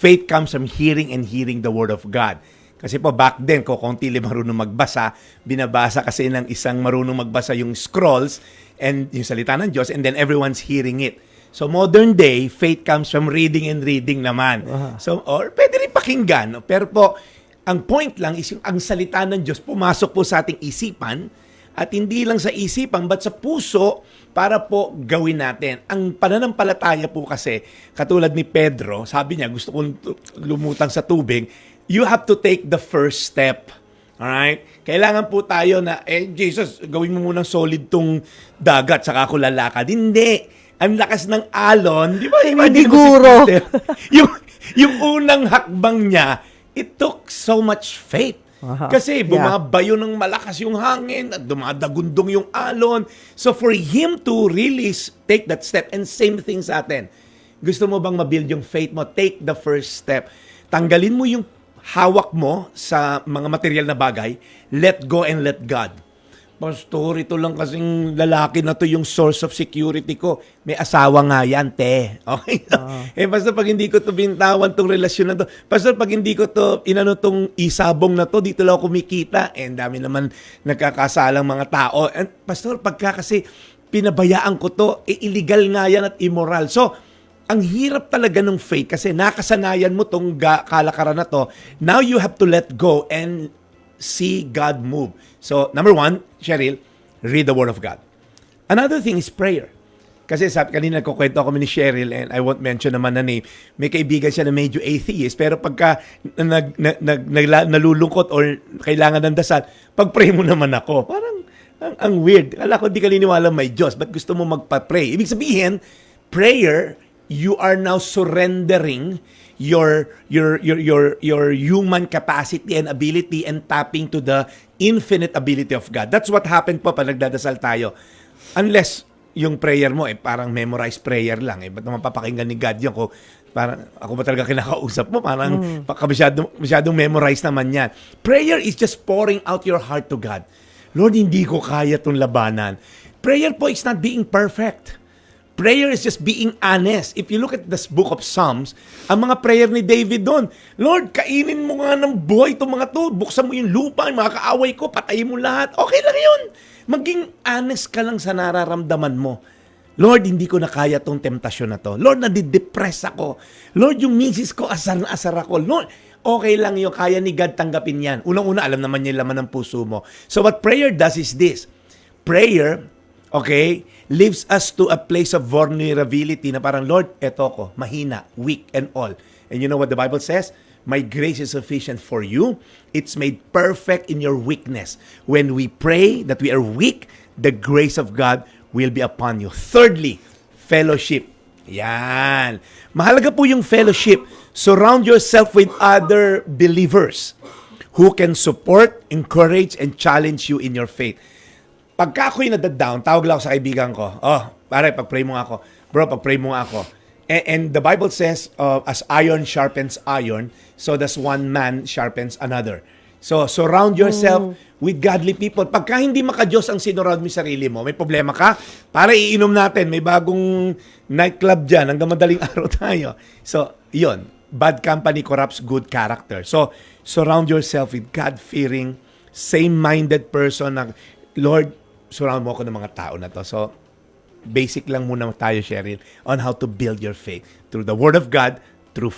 faith comes from hearing and hearing the Word of God. Kasi po back then, ko konti lang marunong magbasa, binabasa kasi ng isang marunong magbasa yung scrolls and yung salita ng Diyos and then everyone's hearing it. So modern day, faith comes from reading and reading naman. So or pwede rin pakinggan, no? pero po ang point lang is yung ang salita ng Diyos pumasok po sa ating isipan at hindi lang sa isipan but sa puso para po gawin natin. Ang pananampalataya po kasi, katulad ni Pedro, sabi niya, gusto kong lumutang sa tubig, you have to take the first step. Alright? Kailangan po tayo na, eh, Jesus, gawin mo munang solid tong dagat, saka ako lalakad. Hindi. Ang lakas ng alon, di ba? Hindi si guro. Peter. yung, yung unang hakbang niya, it took so much faith. Aha. Kasi Yeah. bumabayo ng malakas yung hangin at dumadagundong yung alon. So for him to really take that step and same thing sa atin. Gusto mo bang mabuild yung faith mo? Take the first step. Tanggalin mo yung hawak mo sa mga material na bagay. Let go and let God. Pastor, ito lang kasing lalaki na to yung source of security ko. May asawa nga yan, te. Okay? eh, pastor, pag hindi ko to bintawan tong relasyon na to, pastor, pag hindi ko to, inano tong isabong na to, dito lang ako kumikita. Eh, dami naman nagkakasalang mga tao. And, pastor, pagka kasi pinabayaan ko to, eh, illegal nga yan at immoral. So, ang hirap talaga ng faith kasi nakasanayan mo tong kalakaran na to. Now you have to let go and see God move. So, number one, Cheryl, read the Word of God. Another thing is prayer. Kasi sabi, kanina nagkukwento ako ni Cheryl and I won't mention naman na name. May kaibigan siya na medyo atheist pero pagka nag, nag, nag, nalulungkot or kailangan ng dasal, pag-pray mo naman ako. Parang ang, ang weird. Kala ko di ka may Diyos. Ba't gusto mo magpa-pray? Ibig sabihin, prayer, you are now surrendering your your your your your human capacity and ability and tapping to the infinite ability of God. That's what happened po pag nagdadasal tayo. Unless yung prayer mo eh parang memorized prayer lang eh. Ba't naman papakinggan ni God yun kung parang ako ba talaga kinakausap mo? Parang baka masyadong, masyadong memorized naman yan. Prayer is just pouring out your heart to God. Lord, hindi ko kaya tong labanan. Prayer po is not being perfect. Prayer is just being honest. If you look at this book of Psalms, ang mga prayer ni David doon, Lord, kainin mo nga ng buhay itong mga to. Buksan mo yung lupa, yung mga kaaway ko, patayin mo lahat. Okay lang yun. Maging honest ka lang sa nararamdaman mo. Lord, hindi ko na kaya tong temptasyon na to. Lord, nadidepress ako. Lord, yung misis ko, asar na asar ako. Lord, okay lang yun. Kaya ni God tanggapin yan. Unang-una, alam naman niya laman ng puso mo. So what prayer does is this. Prayer, okay, leaves us to a place of vulnerability na parang, Lord, eto ko, mahina, weak, and all. And you know what the Bible says? My grace is sufficient for you. It's made perfect in your weakness. When we pray that we are weak, the grace of God will be upon you. Thirdly, fellowship. Yan. Mahalaga po yung fellowship. Surround yourself with other believers who can support, encourage, and challenge you in your faith. Pagka ako'y nadadown, tawag lang ako sa kaibigan ko, oh, pare, pag-pray mo nga ako. Bro, pag-pray mo nga ako. And, and the Bible says, uh, as iron sharpens iron, so does one man sharpens another. So, surround yourself with godly people. Pagka hindi maka-Diyos ang sinurround mo sarili mo, may problema ka, para iinom natin. May bagong nightclub dyan. Hanggang madaling araw tayo. So, yun. Bad company corrupts good character. So, surround yourself with God-fearing, same-minded person na, Lord, surround mo ako ng mga tao na to. So, basic lang muna tayo, Cheryl, on how to build your faith through the Word of God, through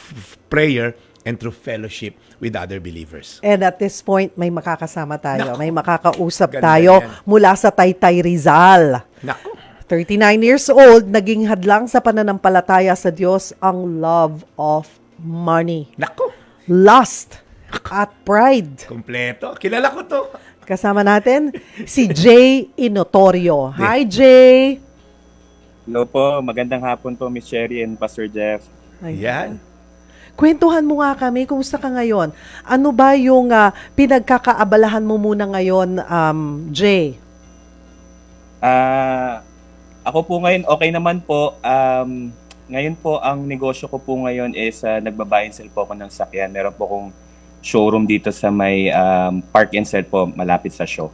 prayer, and through fellowship with other believers. And at this point, may makakasama tayo. May makakausap Ganda tayo yan. mula sa Taytay Rizal. Nako. 39 years old, naging hadlang sa pananampalataya sa Diyos ang love of money, Nako. lust, at pride. Kompleto. Kilala ko to. Kasama natin si Jay Inotorio. Hi, Jay! Hello po, magandang hapon po Miss Sherry and Pastor Jeff. Yan. Kwentuhan mo nga kami, kumusta ka ngayon? Ano ba yung ah, pinagkakaabalahan mo muna ngayon, um, Jay? Ah, ako po ngayon okay naman po. Um, ngayon po ang negosyo ko po ngayon is uh, nagbabuy and sell po ako ng sakyan. Meron po akong showroom dito sa may um, park and sell po malapit sa show.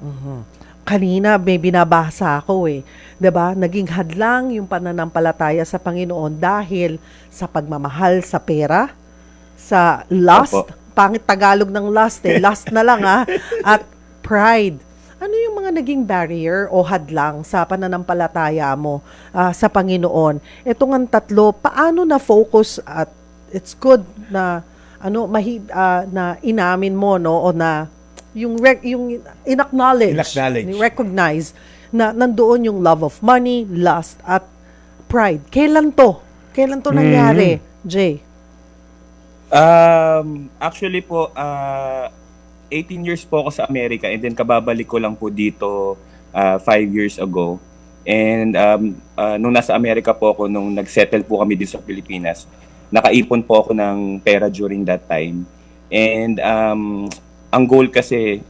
Mhm. kanina may binabasa ako eh. ba? Naging hadlang yung pananampalataya sa Panginoon dahil sa pagmamahal sa pera, sa lust, Opo. pangit Tagalog ng lust eh, lust na lang ah, at pride. Ano yung mga naging barrier o hadlang sa pananampalataya mo ah, sa Panginoon? Itong ang tatlo, paano na focus at it's good na ano mahi, ah, na inamin mo no o na yung rec- yung inacknowledge, Inacknowledge. recognize na nandoon yung love of money, lust at pride. Kailan to? Kailan to nangyari, Jay? Um, actually po, ah 18 years po ako sa Amerika and then kababalik ko lang po dito 5 years ago. And um, ah, nung nasa Amerika po ako, nung nag-settle po kami dito sa Pilipinas, nakaipon po ako ng pera during that time. And um, ang goal kasi,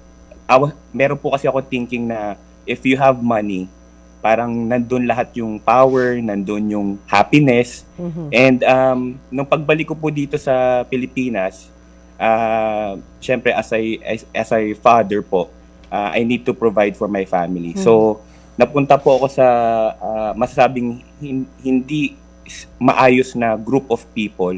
awa, meron po kasi ako thinking na if you have money, parang nandun lahat yung power, nandun yung happiness, Mhm. And um, nung pagbalik ko po dito sa Pilipinas, uh, syempre as I, as, as a father po, uh, I need to provide for my family. So, napunta po ako sa uh, masasabing hin- hindi maayos na group of people.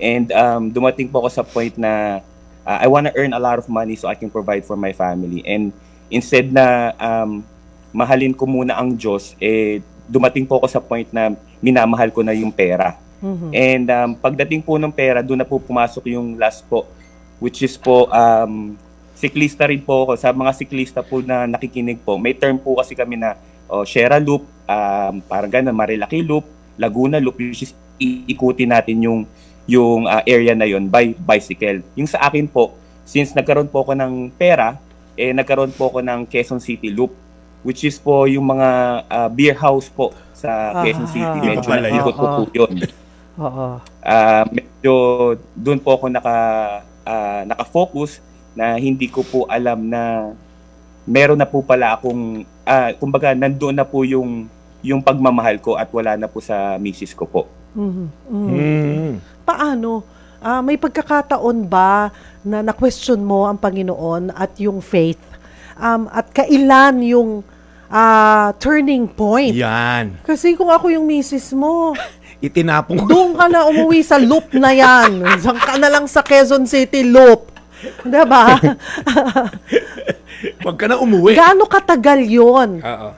And um, dumating po ako sa point na uh, I want to earn a lot of money so I can provide for my family. And instead na um, mahalin ko muna ang Diyos, eh, dumating po ako sa point na minamahal ko na yung pera. Mhm. And um, pagdating po ng pera, doon na po pumasok yung last po, which is po, um, siklista rin po ako. Sa mga siklista po na nakikinig po, may term po kasi kami na oh, Sierra Loop, um, parang gano'n, Marilaki Loop, Laguna Loop, which is iikutin natin yung yung uh, area na yon by bicycle. Yung sa akin po, since nagkaroon po ako ng pera, eh nagkaroon po ako ng Quezon City Loop, which is po yung mga uh, beer house po sa Quezon Ah. City. Medyo yun. naikot ko po yun. Oo. Ah, medyo doon po ako naka ah, naka-focus na hindi ko po alam na meron na po pala akong ah, kumbaga nandoon na po yung yung pagmamahal ko at wala na po sa misis ko po. Mhm. Mhm. Mm. Paano? Ah, may pagkakataon ba na na-question mo ang Panginoon at yung faith? Um, at kailan yung ah, turning point? Yan. Kasi kung ako yung misis mo, Itinapong ko. doon ka na umuwi sa loop na yan. Diyan ka na lang sa Quezon City loop. Diba? Huwag ka na umuwi. Gaano katagal yon? Oo.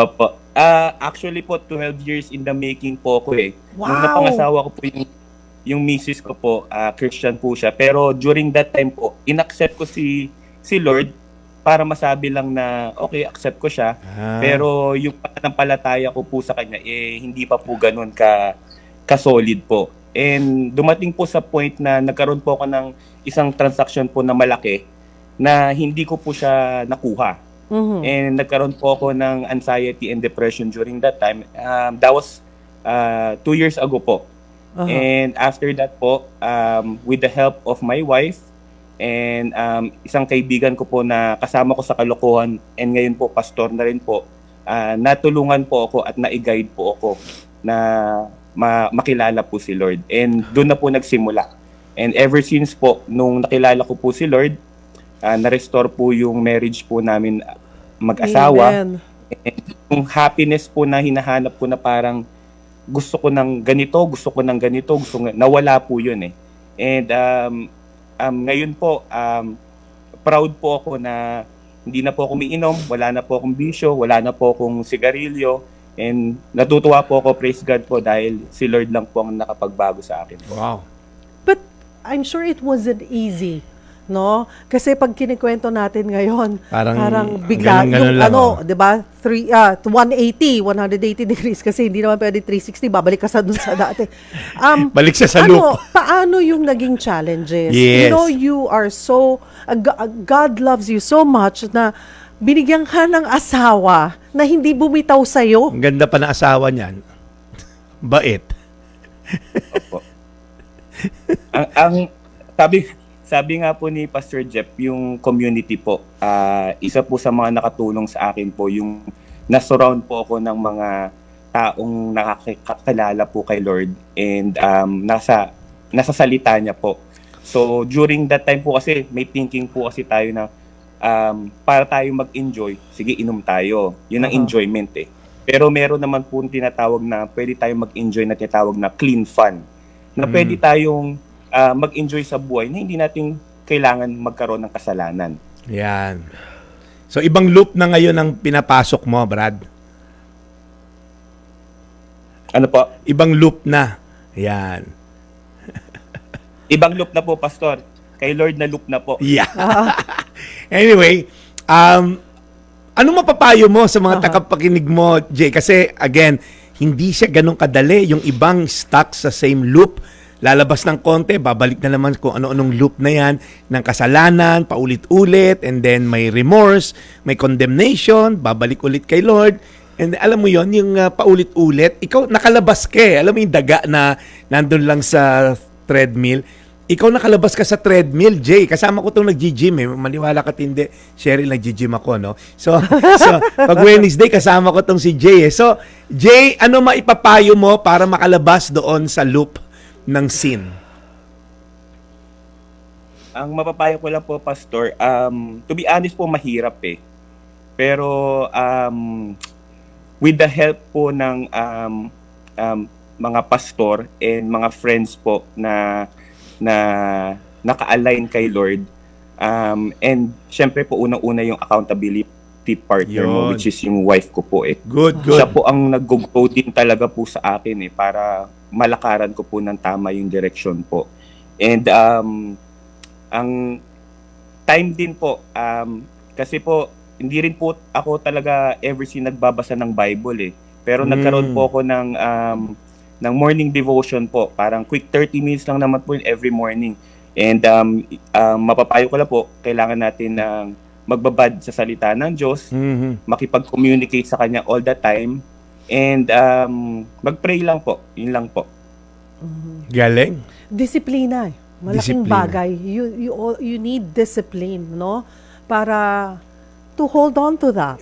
Opo. Ah, actually po 12 years in the making po ako eh. Nung Wow! napangasawa ko po yung yung misis ko po, ah, Christian po siya. Pero during that time po, inaccept ko si si Lord para masabi lang na okay, accept ko siya. Ah. Pero yung pananampalataya ko po sa kanya eh hindi pa po ganun ka ka-solid po. And dumating po sa point na nagkaroon po ako ng isang transaction po na malaki na hindi ko po siya nakuha. Mhm. And nagkaroon po ako ng anxiety and depression during that time. Um, that was uh, two years ago po. Aha. And after that po, um, with the help of my wife and um, isang kaibigan ko po na kasama ko sa kalokohan and ngayon po pastor na rin po, ah, natulungan po ako at na-guide po ako na ma- makilala po si Lord. And doon na po nagsimula. And ever since po, nung nakilala ko po si Lord, ah, na-restore po yung marriage po namin mag-asawa. Yung happiness po na hinahanap ko na parang gusto ko ng ganito, gusto ko ng ganito, gusto nga, nawala po yun eh. And um, um, ngayon po, um, proud po ako na hindi na po ako umiinom, wala na po akong bisyo, wala na po akong sigarilyo, and natutuwa po ako, praise God po, dahil si Lord lang po ang nakapagbago sa akin. Wow. But I'm sure it wasn't easy. No? Kasi pag kinikwento natin ngayon, Parang parang bigla ganun-ganun yung lang, ano, oh. 'di ba? 3 ah 180, 180 degrees kasi hindi naman pwede 360, babalik ka sa dun sa dati. Um Balik siya sa ano, loop. paano yung naging challenges? Yes. You know, you are so uh, uh, God loves you so much na binigyan ka ng asawa na hindi bumitaw sa iyo. Ang ganda pa ng asawa niyan. Bait. Opo. ang, ang sabi sabi nga po ni Pastor Jeff, yung community po, ah, isa po sa mga nakatulong sa akin po yung nasurround po ako ng mga taong nakakilala po kay Lord and um, nasa nasa salita niya po. So during that time po kasi may thinking po kasi tayo na um, para tayo mag-enjoy, sige, inom tayo. Yun ang Oo. enjoyment eh. Pero meron naman po tinatawag na pwede tayong mag-enjoy na tinatawag na clean fun. Na Mm. pwede tayong ah, mag-enjoy sa buhay na hindi natin kailangan magkaroon ng kasalanan. Yan. So, ibang loop na ngayon ang pinapasok mo, Brad. Ano po? Ibang loop na. Yan. Ibang loop na po, Pastor. Kay Lord na loop na po. Yeah. anyway, um, ano mapapayo mo sa mga Aha. tagapakinig mo, Jay? Kasi, again, hindi siya ganun kadali. Yung ibang stuck sa same loop, lalabas ng konti, babalik na naman kung ano-anong loop na yan ng kasalanan, paulit-ulit, and then may remorse, may condemnation, babalik ulit kay Lord. And alam mo yon yung uh, paulit-ulit, ikaw nakalabas ka eh. Alam mo yung daga na nandun lang sa treadmill. Ikaw nakalabas ka sa treadmill, Jay. Kasama ko itong nag-gym eh. Maniwala ka tindi. Cheryl, nag-gym ako, no? So, so pag Wednesday, kasama ko itong si Jay eh. So, Jay, ano maipapayo mo para makalabas doon sa loop ng sin? Ang mapapayo ko lang po, Pastor, um, to be honest po, mahirap eh. Pero um, with the help po ng um, um, mga pastor and mga friends po na na naka-align kay Lord um, and syempre po unang-una yung accountability partner mo Yun. which is yung wife ko po eh. Good, Siya good. po ang nag-go din talaga po sa akin eh para malakaran ko po ng tama yung direction po. And um, ang time din po, um, kasi po, hindi rin po ako talaga ever si nagbabasa ng Bible eh. Pero Mm. nagkaroon po ako ng, um, ng morning devotion po. Parang quick 30 minutes lang naman po every morning. And um, um, mapapayo ko lang po, kailangan natin ng magbabad sa salita ng Diyos, Mhm. makipag-communicate sa kanya all the time and um, mag-pray lang po. Yun lang po. Galing. Disiplina. eh. Malaking Disiplina. bagay. You, you, all- you need discipline, no? Para to hold on to that.